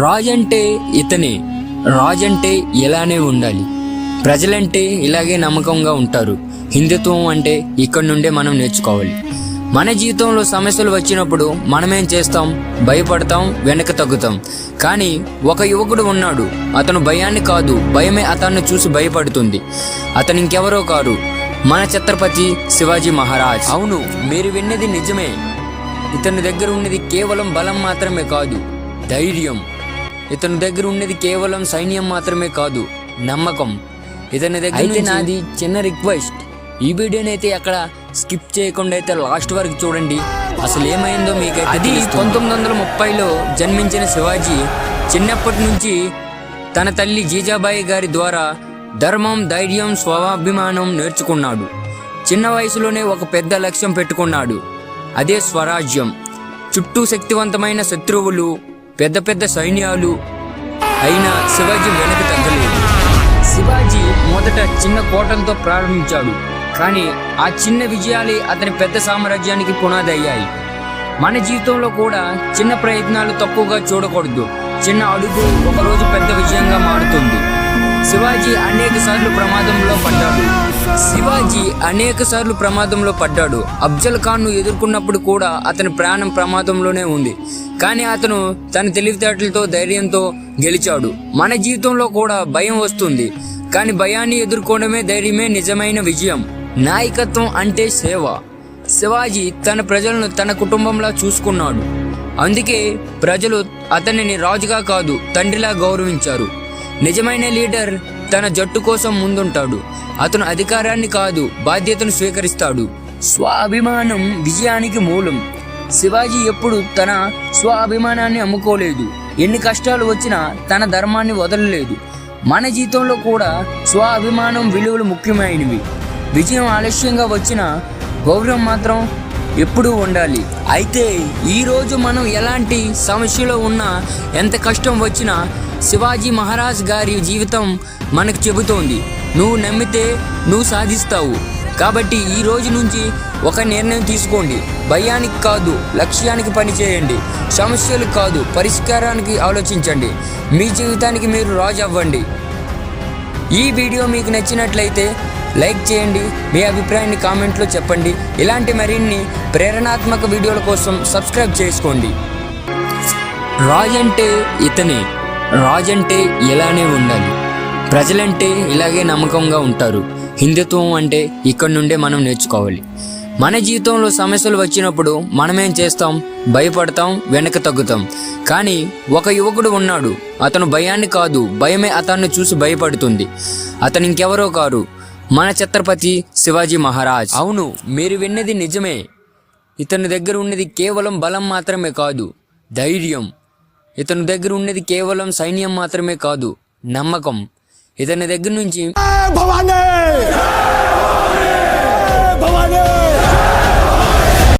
రాజంటే ఇతనే రాజంటే ఇలానే ఉండాలి. ప్రజలంటే ఇలాగే నమ్మకంగా ఉంటారు. హిందుత్వం అంటే ఇక్కడ నుండే మనం నేర్చుకోవాలి. మన జీవితంలో సమస్యలు వచ్చినప్పుడు మనమేం చేస్తాం? భయపడతాం వెనక తగ్గుతాం. కానీ ఒక యువకుడు ఉన్నాడు. అతను భయాన్ని కాదు భయమే అతన్ని చూసి భయపడుతుంది. అతను ఇంకెవరో కారు. మన ఛత్రపతి శివాజీ మహారాజ్. అవును మీరు విన్నది నిజమే. ఇతని దగ్గర ఉన్నది కేవలం బలం మాత్రమే కాదు ధైర్యం. ఇతని దగ్గర ఉన్నది కేవలం సైన్యం మాత్రమే కాదు నమ్మకం. ఇతని దగ్గర అయితే నాది చిన్న రిక్వెస్ట్. ఈ వీడియోని అయితే అక్కడ స్కిప్ చేయకుండా అయితే లాస్ట్ వరకు చూడండి. అసలు ఏమైందో మీకు అది పంతొమ్మిది వందల ముప్పైలో జన్మించిన శివాజీ చిన్నప్పటి నుంచి తన తల్లి జీజాబాయి గారి ద్వారా ధర్మం ధైర్యం స్వాభిమానం నేర్చుకున్నాడు. చిన్న వయసులోనే ఒక పెద్ద లక్ష్యం పెట్టుకున్నాడు. అదే స్వరాజ్యం. చుట్టూ శక్తివంతమైన శత్రువులు పెద్ద పెద్ద సైన్యాలు అయినా శివాజీ వెనక్కి తగ్గలేదు. శివాజీ మొదట చిన్న కోటలతో ప్రారంభించాడు. కానీ ఆ చిన్న విజయాలే అతని పెద్ద సామ్రాజ్యానికి పునాది అయ్యాయి మన జీవితంలో కూడా చిన్న ప్రయత్నాలు తక్కువగా చూడకూడదు. చిన్న అడుగు ఒకరోజు పెద్ద విజయంగా మారుతుంది. శివాజీ అనేక సార్లు ప్రమాదంలో పడ్డాడు. శివాజీ అనేక సార్లు ప్రమాదంలో పడ్డాడు. అఫ్జల్ ఖాన్ను ఎదుర్కొన్నప్పుడు కూడా అతని ప్రాణం ప్రమాదంలోనే ఉంది. కానీ అతను తన తెలివితేటలతో ధైర్యంతో గెలిచాడు. మన జీవితంలో కూడా భయం వస్తుంది. కానీ భయాన్ని ఎదుర్కోవడమే ధైర్యమే నిజమైన విజయం. నాయకత్వం అంటే సేవ. శివాజీ తన ప్రజలను తన కుటుంబంలా చూసుకున్నాడు. అందుకే ప్రజలు అతనిని రాజుగా కాదు తండ్రిలా గౌరవించారు. నిజమైన లీడర్ తన జట్టు కోసం ముందుంటాడు. అతను అధికారాన్ని కాదు బాధ్యతను స్వీకరిస్తాడు. స్వాభిమానం విజయానికి మూలం. శివాజీ ఎప్పుడు తన స్వాభిమానాన్ని అమ్ముకోలేదు. ఎన్ని కష్టాలు వచ్చినా తన ధర్మాన్ని వదలలేదు. మన జీవితంలో కూడా స్వాభిమానం విలువలు ముఖ్యమైనవి. విజయం ఆలస్యంగా వచ్చిన గౌరవం మాత్రం ఎప్పుడూ ఉండాలి. అయితే ఈరోజు మనం ఎలాంటి సమస్యలో ఉన్నా ఎంత కష్టం వచ్చినా శివాజీ మహారాజ్ గారి జీవితం మనకు చెబుతోంది. నువ్వు నమ్మితే నువ్వు సాధిస్తావు. కాబట్టి ఈ రోజు నుంచి ఒక నిర్ణయం తీసుకోండి. భయానికి కాదు లక్ష్యానికి పనిచేయండి సమస్యలు కాదు పరిష్కారానికి ఆలోచించండి. మీ జీవితానికి మీరు రాజు అవ్వండి ఈ వీడియో మీకు నచ్చినట్లయితే లైక్ చేయండి మీ అభిప్రాయాన్ని కామెంట్లో చెప్పండి. ఇలాంటి మరిన్ని ప్రేరణాత్మక వీడియోల కోసం సబ్స్క్రైబ్ చేసుకోండి. రాజంటే ఇతనే రాజంటే ఇలానే ఉండాలి. ప్రజలంటే ఇలాగే నమ్మకంగా ఉంటారు. హిందుత్వం అంటే ఇక్కడి నుండే మనం నేర్చుకోవాలి. మన జీవితంలో సమస్యలు వచ్చినప్పుడు మనమేం చేస్తాం? భయపడతాం వెనక తగ్గుతాం. కానీ ఒక యువకుడు ఉన్నాడు. అతను భయాన్ని కాదు భయమే అతన్ని చూసి భయపడుతుంది. అతను ఇంకెవరో కారు. మన ఛత్రపతి శివాజీ మహారాజ్. అవును మీరు విన్నది నిజమే. ఇతని దగ్గర ఉన్నది కేవలం బలం మాత్రమే కాదు ధైర్యం. ఇతని దగ్గర ఉన్నది కేవలం సైన్యం మాత్రమే కాదు నమ్మకం. ఇతని దగ్గర నుంచి భవానీ! భవానీ!